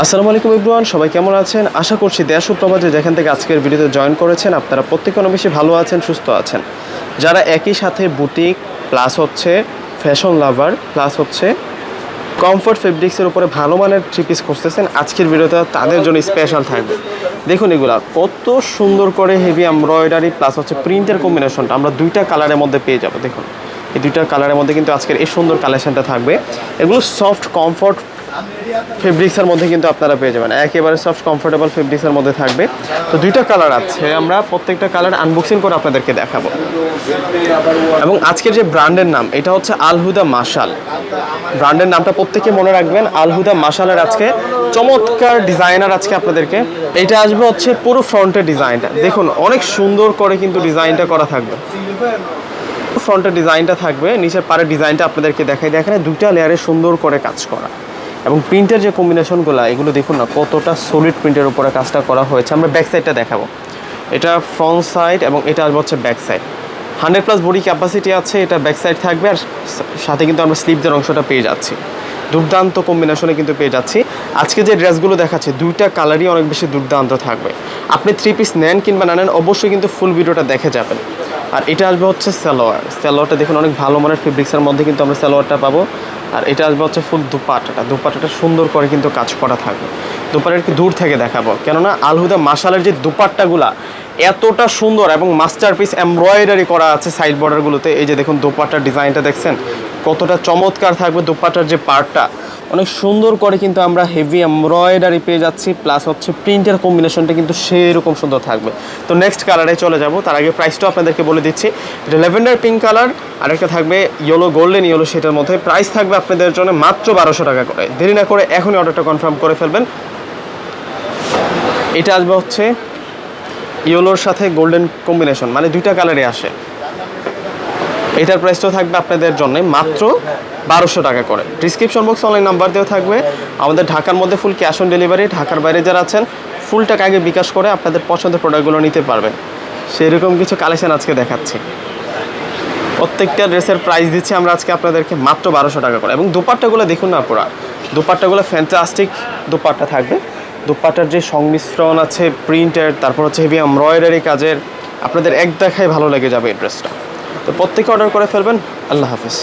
আসসালামু আলাইকুম ইব্রুয়ান সবাই কেমন আছেন? আশা করছি দেশ ও প্রবাদে যেখান থেকে আজকের ভিডিওতে জয়েন করেছেন, আপনারা প্রত্যেকে অনেক বেশি ভালো আছেন, সুস্থ আছেন। যারা একই সাথে বুটিক প্লাস হচ্ছে ফ্যাশন লাভার প্লাস হচ্ছে কমফোর্ট ফেব্রিক্সের উপরে ভালো মানের থ্রি পিস খুঁজতেছেন, আজকের ভিডিওতে তাদের জন্য স্পেশাল থাকবে দেখুন এগুলা, কত সুন্দর করে হেভি এমব্রয়ডারি প্লাস হচ্ছে প্রিন্টের কম্বিনেশনটা আমরা দুইটা কালারের মধ্যে পেয়ে যাব, দেখুন। এই দুইটা কালারের মধ্যে কিন্তু আজকের এই সুন্দর কালেকশনটা থাকবে। এগুলো সফট কমফোর্ট ফেব্রিক্সের মধ্যে কিন্তু আপনারা পেয়ে যাবেন। একেবারে সফট কমফোর্টেবল ফেব্রিক্সের মধ্যে থাকবে। তো দুইটা কালার আছে। আমরা প্রত্যেকটা কালার আনবক্সিং করে আপনাদেরকে দেখাবো। এবং আজকের যে ব্র্যান্ডের নাম, এটা হচ্ছে আলহুদা মাশাল ব্র্যান্ডের নামটা প্রত্যেকে মনে রাখবেন আলহুদা মাশালের আজকে চমৎকার ডিজাইনার আজকে আপনাদেরকে। এটা আসবে হচ্ছে পুরো ফ্রন্টের ডিজাইনটা দেখুন, অনেক সুন্দর করে কিন্তু ডিজাইনটা করা থাকবে। ফ্রন্টের ডিজাইনটা থাকবে, নিচের পাড়ের ডিজাইনটা আপনাদেরকে দেখাই। দেখেন, দুইটা লেয়ারে সুন্দর করে কাজ করা। এবং প্রিন্টের যে কম্বিনেশনগুলো এগুলো দেখুন না, কতটা সলিড প্রিন্টের উপরে কাজটা করা হয়েছে। আমরা ব্যাক সাইডটা দেখাবো। এটা ফ্রন্ট সাইড এবং এটা আসবে হচ্ছে back side hundred plus body capacity আছে, এটা ব্যাক সাইড থাকবে আর সাথে কিন্তু আমরা স্লিপদের অংশটা পেয়ে যাচ্ছি। দুর্দান্ত কম্বিনেশনে কিন্তু পেয়ে যাচ্ছি। আজকে যে ড্রেসগুলো দেখাচ্ছে, দুইটা কালারই অনেক বেশি দুর্দান্ত থাকবে। আপনি থ্রি পিস নেন কিংবা না নেন, অবশ্যই কিন্তু ফুল ভিডিওটা দেখে যাবেন। আর এটা আসবে হচ্ছে সালোয়ার। স্যালোয়ারটা দেখুন, অনেক ভালো মানের ফেব্রিক্সের মধ্যে কিন্তু আমরা সালোয়ারটা পাবো। আর এটা আসবে হচ্ছে ফুল দুপাটাটা দুপাটাটা সুন্দর করে কিন্তু কাজ করা থাকবে। দুপাটাকে দূর থেকে দেখাবো। কেননা আলহুদা মাসালের যে দুপাট্টাগুলা এতটা সুন্দর এবং মাস্টারপিস এমব্রয়ডারি করা আছে সাইড বর্ডারগুলোতে এই যে দেখুন দুপাট্টার ডিজাইনটা দেখছেন, কতটা চমৎকার থাকবে দুপাট্টার যে পার্টটা অনেক সুন্দর করে কিন্তু আমরা হেভি এমব্রয়ডারি পেয়ে যাচ্ছি প্লাস হচ্ছে প্রিন্টের কম্বিনেশনটা কিন্তু সেরকম সুন্দর থাকবে। তো নেক্সট কালারে চলে যাব, তার আগে প্রাইসটাও আপনাদেরকে বলে দিচ্ছি। এটা ল্যাভেন্ডার পিঙ্ক কালার আরেকটা থাকবে ইয়েলো গোল্ডেন ইয়েলো সেটার মধ্যে। প্রাইস থাকবে আপনাদের জন্য মাত্র বারোশো টাকা করে। দেরি না করে এখনই অর্ডারটা কনফার্ম করে ফেলবেন। এটা আসবে হচ্ছে ইয়েলোর সাথে গোল্ডেন কম্বিনেশন মানে দুইটা কালারে আসে। এটার প্রাইসটাও থাকবে আপনাদের জন্য মাত্র বারোশো টাকা করে। ডিসক্রিপশন বক্স অনলাইন নাম্বার দেওয়া থাকবে। আমাদের ঢাকার মধ্যে ফুল ক্যাশ অন ডেলিভারি ঢাকার বাইরে যারা আছেন ফুল টাকা আগে বিকাশ করে আপনাদের পছন্দের প্রোডাক্টগুলো নিতে পারবেন। সেরকম কিছু কালেকশন আজকে দেখাচ্ছি। প্রত্যেকটা ড্রেসের প্রাইস দিচ্ছি আমরা আজকে আপনাদেরকে মাত্র বারোশো টাকা করে। এবং দুপাট্টাগুলো দেখুন না আপনারা দুপাট্টাগুলো ফ্যান্টাস্টিক দুপাট্টা থাকবে। দুপাট্টার যে সংমিশ্রণ আছে প্রিন্টের তারপর হচ্ছে হেভি এমব্রয়ডারি কাজের, আপনাদের এক দেখায় ভালো লেগে যাবে এই ড্রেসটা তো প্রত্যেকে অর্ডার করে ফেলবেন। আল্লাহ হাফিজ।